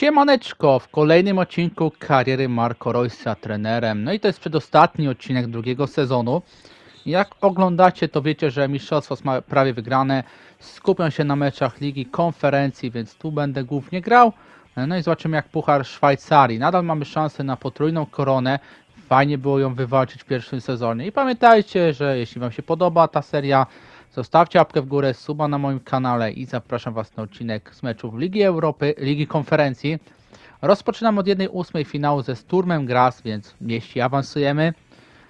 Siemaneczko, w kolejnym odcinku kariery Marco Roysa trenerem. No i to jest przedostatni odcinek drugiego sezonu. Jak oglądacie, to wiecie, że mistrzostwo ma prawie wygrane. Skupią się na meczach Ligi Konferencji, więc tu będę głównie grał. No i zobaczymy jak Puchar Szwajcarii. Nadal mamy szansę na potrójną koronę. Fajnie było ją wywalczyć w pierwszym sezonie. I pamiętajcie, że jeśli Wam się podoba ta seria, zostawcie łapkę w górę, suba na moim kanale i zapraszam Was na odcinek z meczów Ligi Europy, Ligi Konferencji. Rozpoczynam od 1-8 finału ze Sturmem Graz, więc jeśli awansujemy,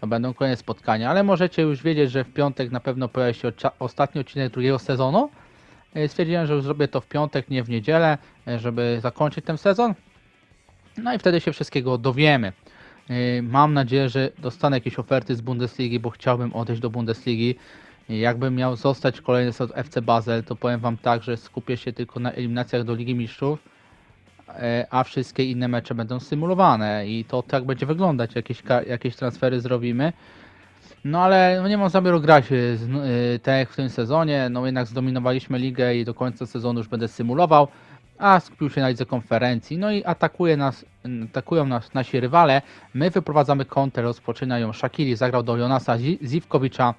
to będą kolejne spotkania, ale możecie już wiedzieć, że w piątek na pewno pojawi się ostatni odcinek drugiego sezonu. E, Stwierdziłem, że już zrobię to w piątek, nie w niedzielę, e, żeby zakończyć ten sezon. No i wtedy się wszystkiego dowiemy. Yy, Mam nadzieję, że dostanę jakieś oferty z Bundesligi, bo chciałbym odejść do Bundesligi. Jakbym miał zostać kolejny sezon FC Basel, to powiem Wam tak, że skupię się tylko na eliminacjach do Ligi Mistrzów, yy, a wszystkie inne mecze będą symulowane i to tak będzie wyglądać. Jakieś, jakieś transfery zrobimy. No ale no nie mam zamiaru grać z- yy, tak w tym sezonie. No jednak zdominowaliśmy ligę i do końca sezonu już będę symulował a skupił się na lidze konferencji. No i atakuje nas, atakują nas nasi rywale. My wyprowadzamy kontrę, rozpoczyna ją Shakiri, zagrał do Jonasa Zi- Zivkowicza.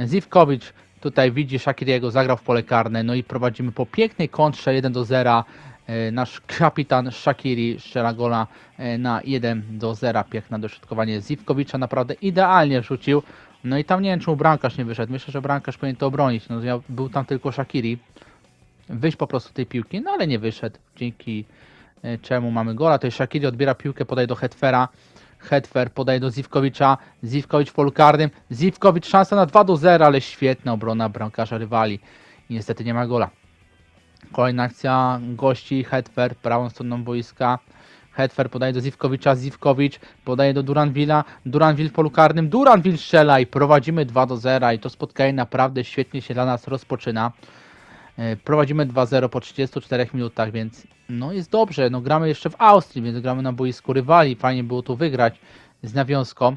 Zivkowicz tutaj widzi Shakiriego, zagrał w pole karne, no i prowadzimy po pięknej kontrze 1 do 0. E, Nasz kapitan Shakiri strzela gola e, na 1 do 0. Piękne dośrodkowanie Zivkowicza, naprawdę idealnie rzucił. No i tam nie wiem, czemu bramkarz nie wyszedł. Myślę, że bramkarz powinien to obronić. No, ja- był tam tylko Shakiri wyjść po prostu tej piłki, no ale nie wyszedł, dzięki e, czemu mamy gola. To jest Shakiri odbiera piłkę, podaje do Hetfera, Hetfer podaje do Zivkowicza, Zivkowicz w polu karnym, Zivkowicz szansa na 2 do 0, ale świetna obrona bramkarza rywali. I niestety nie ma gola. Kolejna akcja gości, Hetfer prawą stroną boiska, Hetfer podaje do Zivkowicza, Zivkowicz podaje do Duranvilla, Duranville w polu karnym, Duranville strzela i prowadzimy 2 do 0 i to spotkanie naprawdę świetnie się dla nas rozpoczyna. E, Prowadzimy 2-0 po 34 minutach, więc no jest dobrze. No gramy jeszcze w Austrii, więc gramy na boisku rywali. Fajnie było tu wygrać z nawiązką.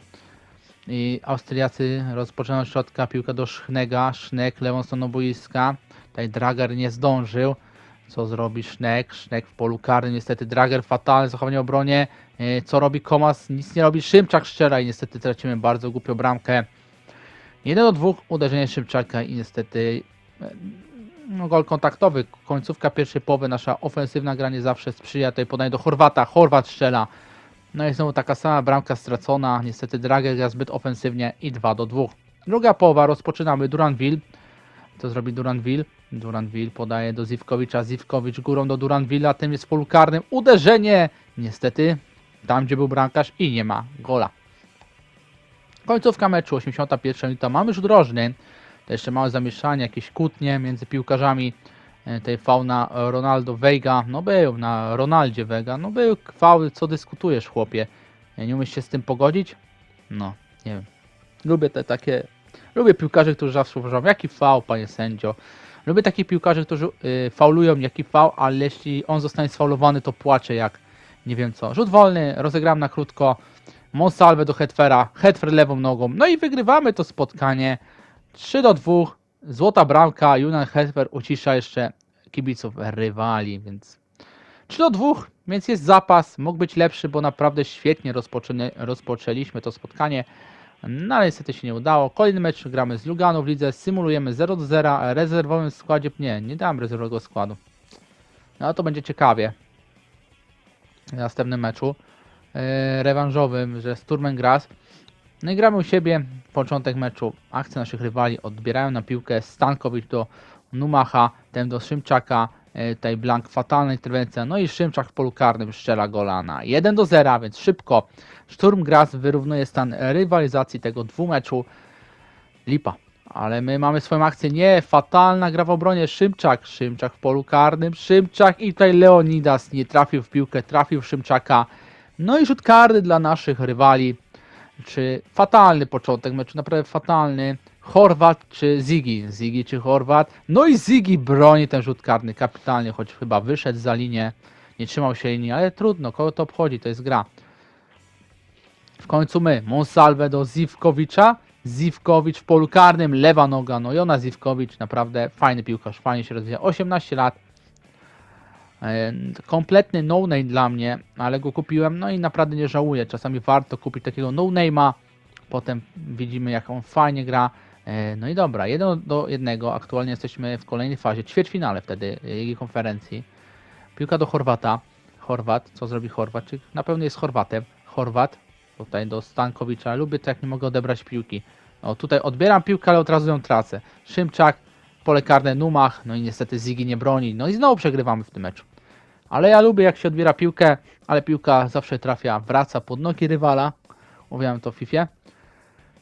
I Austriacy rozpoczynają od środka piłka do Schnega. Sznek lewą stroną boiska. Tutaj Drager nie zdążył. Co zrobi Sznek? Sznek w polu karnym. Niestety Drager fatalne zachowanie obronie. E, Co robi Komas? Nic nie robi. Szymczak strzela i niestety tracimy bardzo głupią bramkę. 1 do 2 uderzenie Szymczaka i niestety e, gol kontaktowy. Końcówka pierwszej połowy, nasza ofensywna gra nie zawsze sprzyja. Tutaj podaje do Chorwata, Chorwat strzela. No i znowu taka sama bramka stracona. Niestety Drager gra zbyt ofensywnie i 2 do 2. Druga połowa, rozpoczynamy Duranville. Co zrobi Duranville? Duranville podaje do Zivkowicza, Zivkowicz górą do Duranvilla, tym jest w polu karnym. Uderzenie! Niestety tam, gdzie był bramkarz i nie ma gola. Końcówka meczu, 81 minuta. Mamy rzut rożny. Jeszcze małe zamieszanie, jakieś kłótnie między piłkarzami. E, Tej fauna Ronaldo Vega, no był na Ronaldzie Vega, no był faul, co dyskutujesz chłopie. E, Nie umiesz się z tym pogodzić? No, nie wiem. Lubię te takie, lubię piłkarzy, którzy zawsze uważają, jaki faul, panie sędzio. Lubię takich piłkarzy, którzy y, faulują, jaki faul, ale jeśli on zostanie sfaulowany, to płacze jak nie wiem co. Rzut wolny, rozegram na krótko. Monsalve do Hetfera, Hetfer lewą nogą. No i wygrywamy to spotkanie. 3 do 2. Złota bramka. Junan Hetfer ucisza jeszcze kibiców rywali, więc 3 do 2, więc jest zapas. Mógł być lepszy, bo naprawdę świetnie rozpoczęliśmy to spotkanie. No ale niestety się nie udało. Kolejny mecz gramy z Lugano w lidze. Symulujemy 0 do 0. a Rezerwowym składzie. Nie, nie dałem rezerwowego składu. No to będzie ciekawie. W następnym meczu e, rewanżowym, że z Turmen Graz. No i gramy u siebie, początek meczu, akcja naszych rywali, odbierają na piłkę Stankowicz do Numacha, ten do Szymczaka, e, tutaj Blank, fatalna interwencja, no i Szymczak w polu karnym strzela gola na 1 do 0, więc szybko Szturm Graz wyrównuje stan rywalizacji tego dwumeczu. Lipa. Ale my mamy swoją akcję. Nie, fatalna gra w obronie. Szymczak. Szymczak w polu karnym. Szymczak i tutaj Leonidas nie trafił w piłkę, trafił w Szymczaka. No i rzut karny dla naszych rywali. Czy fatalny początek meczu, naprawdę fatalny. Chorwat czy Zigi? Zigi czy Chorwat? No i Zigi broni ten rzut karny kapitalnie, choć chyba wyszedł za linię. Nie trzymał się linii, ale trudno, kogo to obchodzi, to jest gra. W końcu my, Monsalve do Zivkowicza. Zivkowicz w polu karnym, lewa noga, no Jona Zivkowicz, naprawdę fajny piłkarz, fajnie się rozwija. 18 lat. E, Kompletny no-name dla mnie, ale go kupiłem, no i naprawdę nie żałuję. Czasami warto kupić takiego no-name'a, potem widzimy jak on fajnie gra. E, No i dobra, jeden do jednego. Aktualnie jesteśmy w kolejnej fazie, ćwierćfinale wtedy Ligi Konferencji. Piłka do Chorwata. Chorwat, co zrobi Chorwat? Czy na pewno jest Chorwatem? Chorwat, tutaj do Stankowicza. Lubię to, jak nie mogę odebrać piłki. O, tutaj odbieram piłkę, ale od razu ją tracę. Szymczak, pole karne Numach, no i niestety Zigi nie broni. No i znowu przegrywamy w tym meczu. Ale ja lubię, jak się odbiera piłkę, ale piłka zawsze trafia, wraca pod nogi rywala. Mówiłem to w FIFA.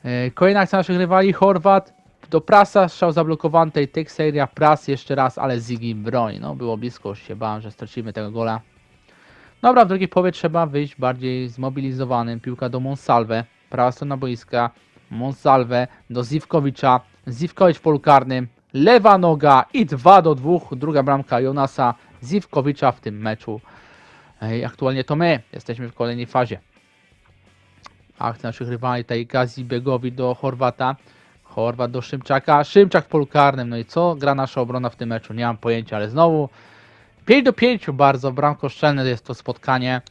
Yy, Kolejna akcja naszych rywali, Chorwat. Do Prasa, strzał zablokowany, tej seria, Pras jeszcze raz, ale Zigi broni. No było blisko, już się bałem, że stracimy tego gola. Dobra, w drugiej połowie trzeba wyjść bardziej zmobilizowanym. Piłka do Monsalve, prawa strona boiska. Monsalve do Zivkowicza. Zivkowicz w polu karnym. Lewa noga i 2 do 2. Druga bramka Jonasa Zivkowicza w tym meczu. Ej, Aktualnie to my jesteśmy w kolejnej fazie. Akcja naszych rywali tutaj Gazibegowi do Chorwata. Chorwat do Szymczaka. Szymczak w polu karnym. No i co gra nasza obrona w tym meczu? Nie mam pojęcia, ale znowu 5 do 5 bardzo. Bramkoszczelne jest to spotkanie.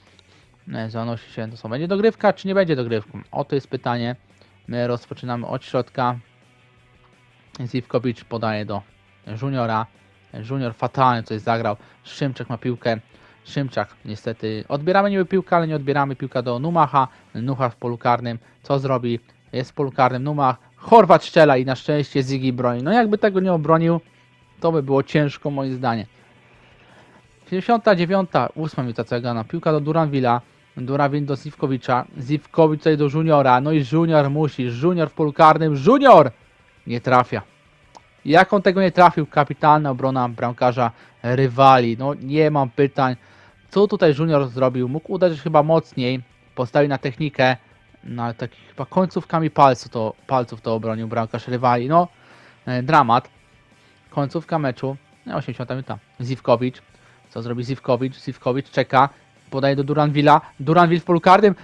E, Zanosi się to co będzie dogrywka, czy nie będzie dogrywką? Oto jest pytanie. My rozpoczynamy od środka. Zivkowicz podaje do Juniora. Junior fatalnie coś zagrał. Szymczak ma piłkę. Szymczak niestety odbieramy niby piłkę, ale nie odbieramy piłka do Numacha. Nucha w polu karnym. Co zrobi? Jest w polu karnym Numach. Chorwat strzela i na szczęście Zigi broni. No jakby tego nie obronił, to by było ciężko moim zdaniem. 79, 8 minuta Cegana. Piłka do Duranvilla. Duranville do Zivkowicza. Zivkowicz tutaj do Juniora. No i Junior musi. Junior w polu karnym. Junior! Nie trafia. Jak on tego nie trafił? Kapitalna obrona bramkarza rywali. No nie mam pytań. Co tutaj Junior zrobił? Mógł uderzyć chyba mocniej. Postawił na technikę. No ale tak chyba końcówkami palców to, palców to obronił bramkarz rywali. No e, dramat. Końcówka meczu. No, 80 minuta. Zivkowicz. Co zrobi Zivkowicz? Zivkowicz czeka. Podaje do Duranvilla. Duranville w polu karnym.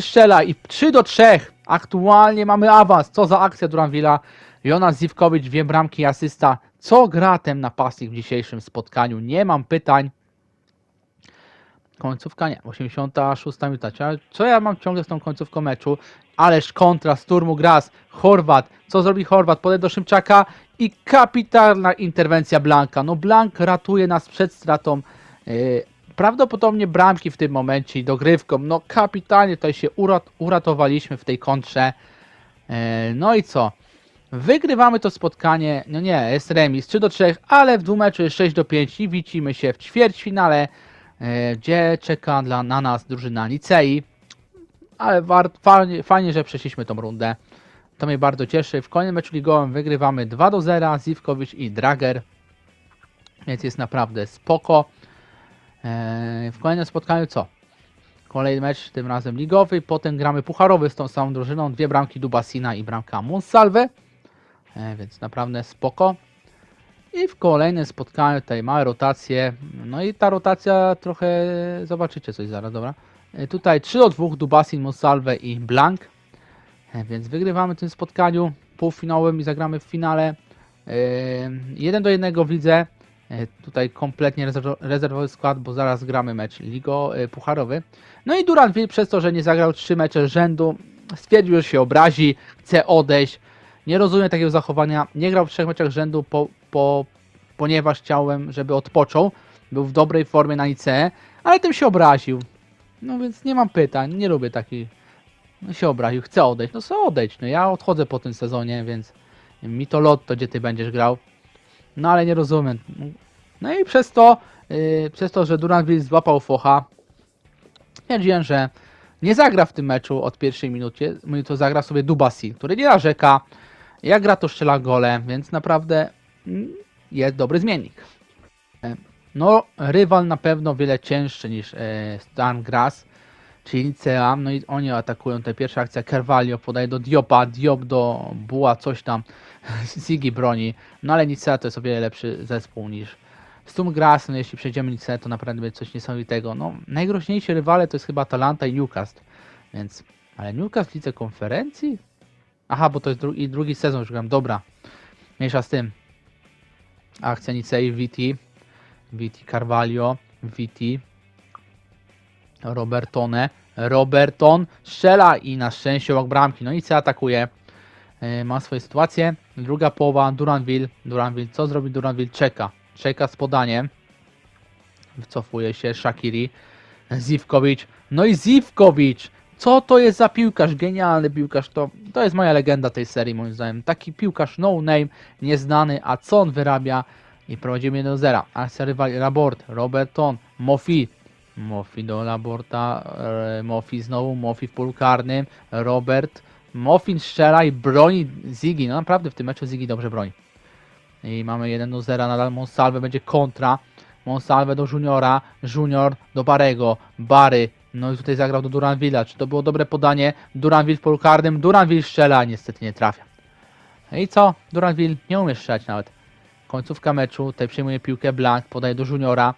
Strzela i 3 do 3. Aktualnie mamy awans. Co za akcja Duranvilla. Jonas Zivkowicz, dwie bramki, asysta. Co gra ten napastnik w dzisiejszym spotkaniu? Nie mam pytań. Końcówka nie, 86 minuta. Co ja mam ciągle z tą końcówką meczu? Ależ kontra, Sturmu Gras, Chorwat. Co zrobi Chorwat? Podaje do Szymczaka i kapitalna interwencja Blanka. No Blank ratuje nas przed stratą yy, prawdopodobnie bramki w tym momencie i dogrywką. No kapitalnie tutaj się urat uratowaliśmy w tej kontrze. Yy, no i co? Wygrywamy to spotkanie, no nie, jest remis 3 do 3, ale w dwumeczu jest 6 do 5 i widzimy się w ćwierćfinale, e, gdzie czeka dla, na nas drużyna Nicei. Ale fajnie, fajnie, że przeszliśmy tą rundę. To mnie bardzo cieszy. W kolejnym meczu ligowym wygrywamy 2 do 0, Zivkowicz i Drager. Więc jest naprawdę spoko. E, w kolejnym spotkaniu co? Kolejny mecz, tym razem ligowy, potem gramy pucharowy z tą samą drużyną, dwie bramki Dubasina i bramka Monsalve. E, więc naprawdę spoko. I w kolejnym spotkaniu tutaj małe rotacje. No i ta rotacja trochę zobaczycie coś zaraz, dobra. E, Tutaj 3 do 2 Dubasin, Monsalve i Blank. E, Więc wygrywamy w tym spotkaniu półfinałowym i zagramy w finale. 1 do 1 widzę. E, Tutaj kompletnie rezerwo- rezerwowy skład, bo zaraz gramy mecz Ligo Pucharowy. No i Duranville przez to, że nie zagrał 3 mecze rzędu, stwierdził, że się obrazi, chce odejść. Nie rozumiem takiego zachowania. Nie grał w trzech meczach rzędu, po, po, ponieważ chciałem, żeby odpoczął. Był w dobrej formie na ICE, ale tym się obraził. No więc nie mam pytań, nie lubię takich. No się obraził, chce odejść. No co odejść? No ja odchodzę po tym sezonie, więc mi to lotto, gdzie ty będziesz grał. No ale nie rozumiem. No i przez to, yy, przez to, że Duranville złapał focha, stwierdziłem, że nie zagra w tym meczu od pierwszej minuty zagra sobie Dubasi, który nie narzeka, jak gra to strzela gole, więc naprawdę mm, jest dobry zmiennik. E, No, rywal na pewno wiele cięższy niż e, Stan Grass, czyli Nicea, no i oni atakują, tutaj pierwsza akcja Carvalho podaje do Diopa, Diop do Buła, coś tam, Ziggy broni, no ale Nicea to jest o wiele lepszy zespół niż Stum Grass, no jeśli przejdziemy Nicea, to naprawdę będzie coś niesamowitego. No, najgroźniejsi rywale to jest chyba Atalanta i Newcastle, więc, ale Newcastle w lidze konferencji? Aha, bo to jest drugi, drugi sezon już gram, dobra, mniejsza z tym. Akcja Nicei, Viti, Viti Carvalho, Viti. Robertone. Roberton strzela i na szczęście obok bramki. No co atakuje? E, Ma swoje sytuacje. Druga połowa Duranville. Duranville, co zrobi Duranville? Czeka. Czeka z podaniem. Wycofuje się Shakiri. Zivkovic. No i Zivkovic! Co to jest za piłkarz? Genialny piłkarz. To, to jest moja legenda tej serii, moim zdaniem. Taki piłkarz no name, nieznany, a co on wyrabia? I prowadzimy 1 do 0. Akcja rywali Labort, Roberton, Mofi. Mofi do Laborta, e, Mofi znowu, Mofi w polu karnym, Robert. Mofin strzela i broni Ziggy. No naprawdę w tym meczu Ziggy dobrze broni. I mamy 1 do 0, nadal Monsalve będzie kontra. Monsalve do Juniora, Junior do Barego, Bary, no i tutaj zagrał do Duranville'a. Czy to było dobre podanie? Duranville w polu karnym, Duranville strzela, niestety nie trafia. No I co? Duranville nie umie strzelać nawet. Końcówka meczu, tutaj przejmuje piłkę Blank, podaje do Juniora.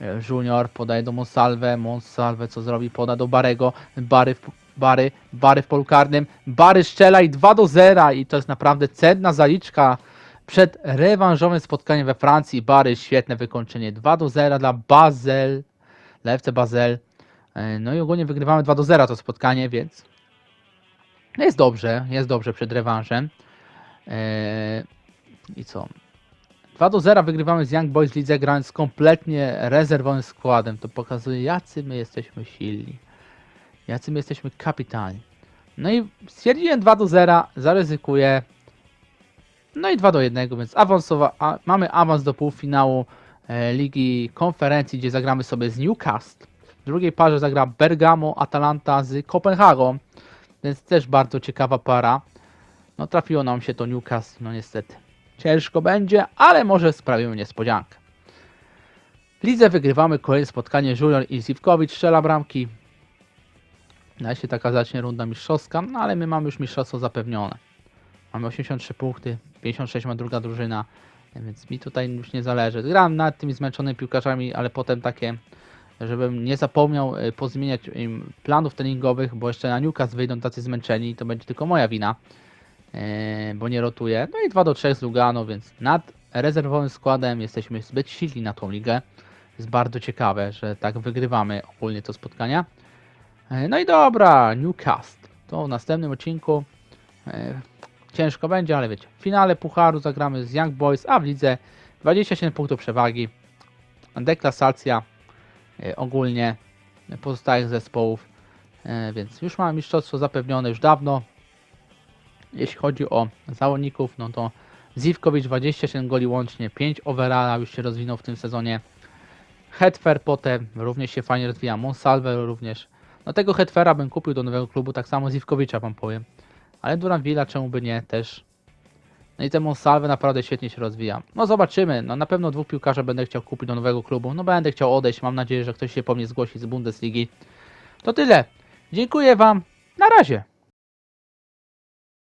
E, Junior podaje do Monsalve, Monsalve co zrobi? Poda do Barego, Bary Bary, Bary w polu karnym, Bary strzela i 2 do 0 i to jest naprawdę cenna zaliczka przed rewanżowym spotkaniem we Francji. Bary, świetne wykończenie, 2 do 0 dla Basel, dla FC Basel. E, No i ogólnie wygrywamy 2 do 0 to spotkanie, więc jest dobrze, jest dobrze przed rewanżem. E, I co? 2 do 0 wygrywamy z Young Boys lidze grając z kompletnie rezerwowym składem. To pokazuje jacy my jesteśmy silni. Jacy my jesteśmy kapitalni. No i stwierdziłem 2 do 0, zaryzykuję. No i 2 do 1, więc awansowa, a, mamy awans do półfinału e, Ligi Konferencji, gdzie zagramy sobie z Newcastle. W drugiej parze zagra Bergamo, Atalanta z Kopenhagą, więc też bardzo ciekawa para. No trafiło nam się to Newcastle, no niestety. Ciężko będzie, ale może sprawimy niespodziankę. W lidze wygrywamy kolejne spotkanie Junior i Zivkovic strzela bramki. No jeśli taka zacznie runda mistrzowska, no ale my mamy już mistrzostwo zapewnione. Mamy 83 punkty, 56 ma druga drużyna, więc mi tutaj już nie zależy. Gram nad tymi zmęczonymi piłkarzami, ale potem takie, żebym nie zapomniał y, pozmieniać im planów treningowych, bo jeszcze na Newcastle wyjdą tacy zmęczeni i to będzie tylko moja wina, yy, bo nie rotuję. No i 2 do 3 z Lugano, więc nad rezerwowym składem jesteśmy zbyt silni na tą ligę. Jest bardzo ciekawe, że tak wygrywamy ogólnie to spotkania. Yy, No i dobra, Newcastle. To w następnym odcinku ciężko będzie, ale wiecie, w finale Pucharu zagramy z Young Boys, a w lidze 27 punktów przewagi. Deklasacja e, ogólnie pozostałych zespołów, e, więc już mamy mistrzostwo zapewnione już dawno. Jeśli chodzi o zawodników, no to Zivkovic 27 goli łącznie, 5 overalla już się rozwinął w tym sezonie. Hetfer potem również się fajnie rozwija, Monsalve również. No tego Hetfera bym kupił do nowego klubu, tak samo Zivkowicza wam powiem. Ale Duranvilla czemu by nie też. No i ten Monsalve naprawdę świetnie się rozwija. No zobaczymy, no na pewno dwóch piłkarzy będę chciał kupić do nowego klubu. No będę chciał odejść, mam nadzieję, że ktoś się po mnie zgłosi z Bundesligi. To tyle. Dziękuję wam. Na razie.